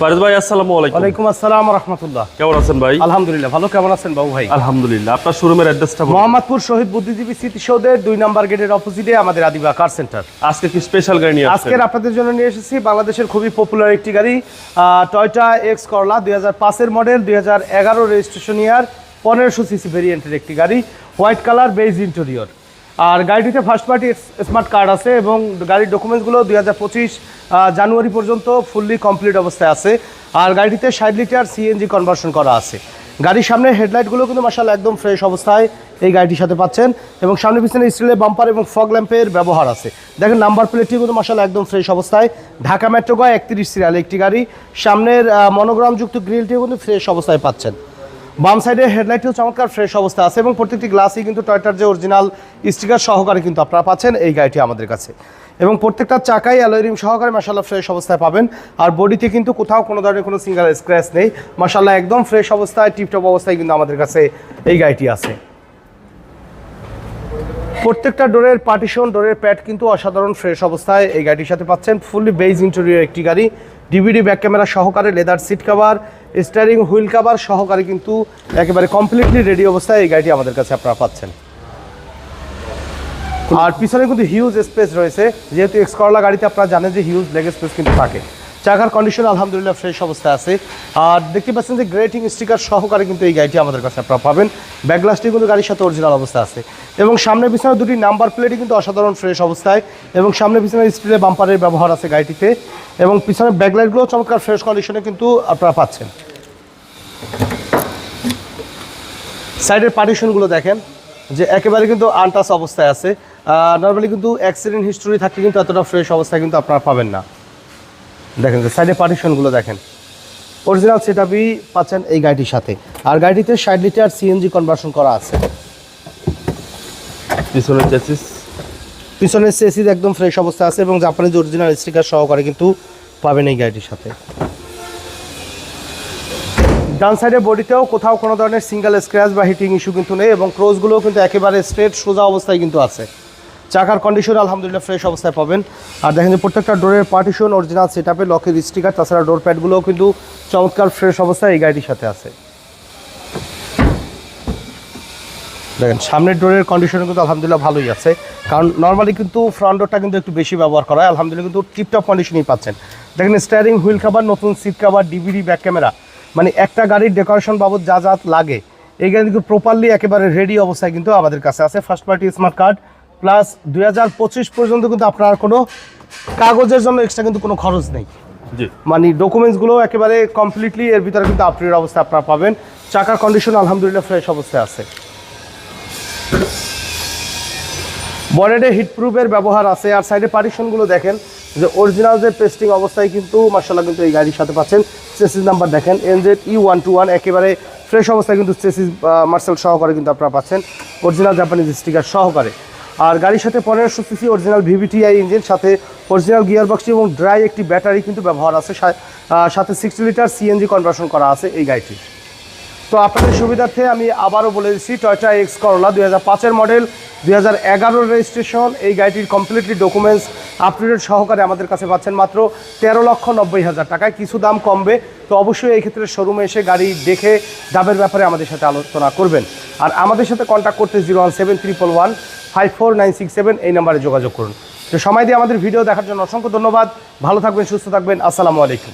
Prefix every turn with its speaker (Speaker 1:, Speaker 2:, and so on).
Speaker 1: ভাই আসসালামু আলাইকুম।
Speaker 2: ওয়ালাইকুম আসসালাম রহমতুল্লাহ।
Speaker 1: কেমন আছেন ভাই?
Speaker 2: আলহামদুলিল্লাহ ভালো। কেমন আছেন বাবু ভাই?
Speaker 1: আলহামদুলিল্লাহ। আপনার শোরুমের অ্যাড্রেসটা
Speaker 2: মোহাম্মদপুর শহীদ বুদ্ধিজীবী স্মৃতিসৌধের দুই নম্বর গেটের অপোজিটে আমাদের আদিবা কার সেন্টার
Speaker 1: আজকে কি স্পেশাল গাড়ি নিয়ে
Speaker 2: আজকের আপনাদের জন্য নিয়ে এসেছি বাংলাদেশের খুবই পপুলার একটি গাড়ি টয়টা এক্স করলা দুই হাজার পাঁচের মডেল দুই হাজার এগারো রেজিস্ট্রেশন ইয়ার পনেরোশো সিসি ভেরিয়েন্টের একটি গাড়ি হোয়াইট কালার বেজ ইন্টেরিয়র আর গাড়িটিতে ফার্স্ট পার্টি স্মার্ট কার্ড আছে এবং গাড়ির ডকুমেন্টসগুলো দুই হাজার পঁচিশ জানুয়ারি পর্যন্ত ফুললি কমপ্লিট অবস্থায় আছে। আর গাড়িটিতে ষাট লিটার সিএনজি কনভার্সন করা আছে। গাড়ির সামনে হেডলাইটগুলো কিন্তু মাসাল একদম ফ্রেশ অবস্থায় এই গাড়িটির সাথে পাচ্ছেন এবং সামনে পিছনে স্টিলের বাম্পার এবং ফগ ল্যাম্পের ব্যবহার আছে। দেখেন নাম্বার প্লেটটি কিন্তু মাসাল একদম ফ্রেশ অবস্থায়। ঢাকা মেট্রো গয় একত্রিশ সিরিয়াল একটি গাড়ি। সামনের মনোগ্রামযুক্ত গ্রিলটিও কিন্তু ফ্রেশ অবস্থায় পাচ্ছেন। বাম সাইডের হেডলাইটটিও চমৎকার ফ্রেশ অবস্থা আছে এবং প্রত্যেকটি গ্লাসই কিন্তু টয়টার যে অরিজিনাল স্টিকার সহকারে কিন্তু আপনারা পাচ্ছেন এই গাড়িটি আমাদের কাছে। এবং প্রত্যেকটা চাকাই অ্যালোরিম সহকারে মাসাল্লাহ ফ্রেশ অবস্থায় পাবেন। আর বডিতে কিন্তু কোথাও কোনো ধরনের কোনো সিঙ্গেল স্ক্র্যাচ নেই। মাসাল্লাহ একদম ফ্রেশ অবস্থায় টিপটপ অবস্থায় কিন্তু আমাদের কাছে এই গাড়িটি আছে। প্রত্যেকটা ডোরের পার্টিশন ডোরের প্যাড কিন্তু অসাধারণ ফ্রেশ অবস্থায় এই গাড়িটির সাথে পাচ্ছেন। ফুললি বেজ ইন্টেরিয়র একটি গাড়ি। ডিভিডি ব্যাক ক্যামেরা সহকারে leather seat cover steering wheel cover সহকারে কিন্তু একেবারে কমপ্লিটলি রেডি অবস্থায় এই গাড়িটি আমাদের কাছে আপনারা পাচ্ছেন। আর পিছনে কিন্তু হিউজ স্পেস রয়েছে, যেহেতু এক্স করলা গাড়িতে আপনারা জানেন যে হিউজ লেগ স্পেস কিন্তু থাকে। চাকার কন্ডিশন আলহামদুলিল্লাহ ফ্রেশ অবস্থায় আছে। আর দেখতে পাচ্ছেন যে গ্রেটিং স্টিকার সহকারে কিন্তু এই গাড়িটি আমাদের কাছে আপনারা পাবেন। ব্যাকগ্লাসটি কিন্তু গাড়ির সাথে অরিজিনাল অবস্থা আছে। এবং সামনে পিছনে দুটি নাম্বার প্লেটই কিন্তু অসাধারণ ফ্রেশ অবস্থায়। এবং সামনে পিছনে স্টিলের বাম্পারের ব্যবহার আছে গাড়িটিতে। এবং পিছনে ব্যাকলাইটগুলো চমৎকার ফ্রেশ কন্ডিশনে কিন্তু আপনারা পাচ্ছেন। সাইডের পার্টিশনগুলো দেখেন যে একেবারে কিন্তু আনটাস অবস্থায় আছে। নর্মালি কিন্তু অ্যাক্সিডেন্ট হিস্টোরি থাকলে কিন্তু এতটা ফ্রেশ অবস্থায় কিন্তু আপনারা পাবেন না। দেখেন যে সাইডে পার্টিশনগুলো দেখেন। অরিজিনাল সেট আপই পাচ্ছেন এই গাড়িটির সাথে। আর গাড়িটিতে ষাট লিটার সিএনজি কনভার্সন করা আছে।
Speaker 1: পিছনের চেসিস
Speaker 2: পিছনের সেসিস একদম ফ্রেশ অবস্থায় আছে এবং জাপানিজ অরিজিনাল স্টিকার সহকারে কিন্তু পাবেন এই গাড়িটির সাথে। ডান সাইডের বডিতেও কোথাও কোনো ধরনের সিঙ্গেল স্ক্র্যাচ বা হিটিং ইস্যু কিন্তু নেই এবং ক্রোজগুলোও কিন্তু একেবারে স্ট্রেট সোজা অবস্থায় কিন্তু আছে। চাকার কন্ডিশন আলহামদুলিল্লাহ ফ্রেশ অবস্থায় পাবেন। আর দেখেন যে প্রত্যেকটা ডোরের পার্টিশন অরিজিনাল সেট আপে লকের স্টিকার তাছাড়া ডোর প্যাডগুলোও কিন্তু চমৎকার ফ্রেশ অবস্থায় এই গাড়িটির সাথে আছে। দেখেন, সামনের ডোরের কন্ডিশন কিন্তু আলহামদুলিল্লাহ ভালোই আছে। কারণ নর্মালি কিন্তু ফ্রন্ট ডোরটা কিন্তু একটু বেশি ব্যবহার করা হয়। আলহামদুলিল্লাহ কিন্তু টিপটপ কন্ডিশনই পাচ্ছেন। দেখেন স্টারিং হুইল কাভার নতুন seat cover DVD back camera মানে একটা গাড়ির ডেকোরেশন বাবদ যা যা লাগে এই গাড়ি কিন্তু প্রপারলি একেবারে রেডি অবস্থায় কিন্তু আমাদের কাছে আছে। First party smart card plus দু হাজার পঁচিশ পর্যন্ত কিন্তু আপনার কোনো কাগজের জন্য এক্সট্রা কিন্তু কোনো খরচ নেই। মানে ডকুমেন্টসগুলো একেবারে কমপ্লিটলি এর ভিতরে কিন্তু আপডেট অবস্থায় আপনারা পাবেন। চাকার কন্ডিশন আলহামদুলিল্লাহ ফ্রেশ অবস্থায় আছে। বনেটে হিটপ্রুফের ব্যবহার আছে। আর সাইডে পার্টিশনগুলো দেখেন যে অরিজিনাল যে পেস্টিং অবস্থায় কিন্তু মার্শাল্লাহ কিন্তু এই গাড়ির সাথে পাচ্ছেন। চেসিস নাম্বার দেখেন NZ E one two one একেবারে ফ্রেশ অবস্থায় কিন্তু চেসিস মার্শাল সহকারে কিন্তু আপনারা পাচ্ছেন। অরিজিনাল জাপানিজ স্টিকার সহকারে। আর গাড়ির সাথে পনেরোশো সিসি অরিজিনাল ভিভিটিআই ইঞ্জিন সাথে অরিজিনাল গিয়ার বক্সটি এবং ড্রাই একটি ব্যাটারি কিন্তু ব্যবহার আছে। সাথে সিক্সটি লিটার সিএনজি কনভার্সন করা আছে এই গাড়িটি তো আপনাদের সুবিধার্থে আমি আবারও বলে দিচ্ছি টয়টা এক্স করলা দুই হাজার মডেল দুই হাজার রেজিস্ট্রেশন এই গাড়িটির কমপ্লিটলি ডকুমেন্টস আপটুডেট সহকারে আমাদের কাছে পাচ্ছেন মাত্র তেরো লক্ষ নব্বই হাজার টাকায়। কিছু দাম কমবে, তো অবশ্যই এই ক্ষেত্রে শোরুমে এসে গাড়ি দেখে দামের ব্যাপারে আমাদের সাথে আলোচনা করবেন। আর আমাদের সাথে কন্ট্যাক্ট করতে zero one seven triple one five four nine six seven এই নাম্বারে যোগাযোগ করুন। তো সময় দিয়ে আমাদের ভিডিও দেখার জন্য অসংখ্য ধন্যবাদ। ভালো থাকবেন, সুস্থ থাকবেন। আসসালামু আলাইকুম।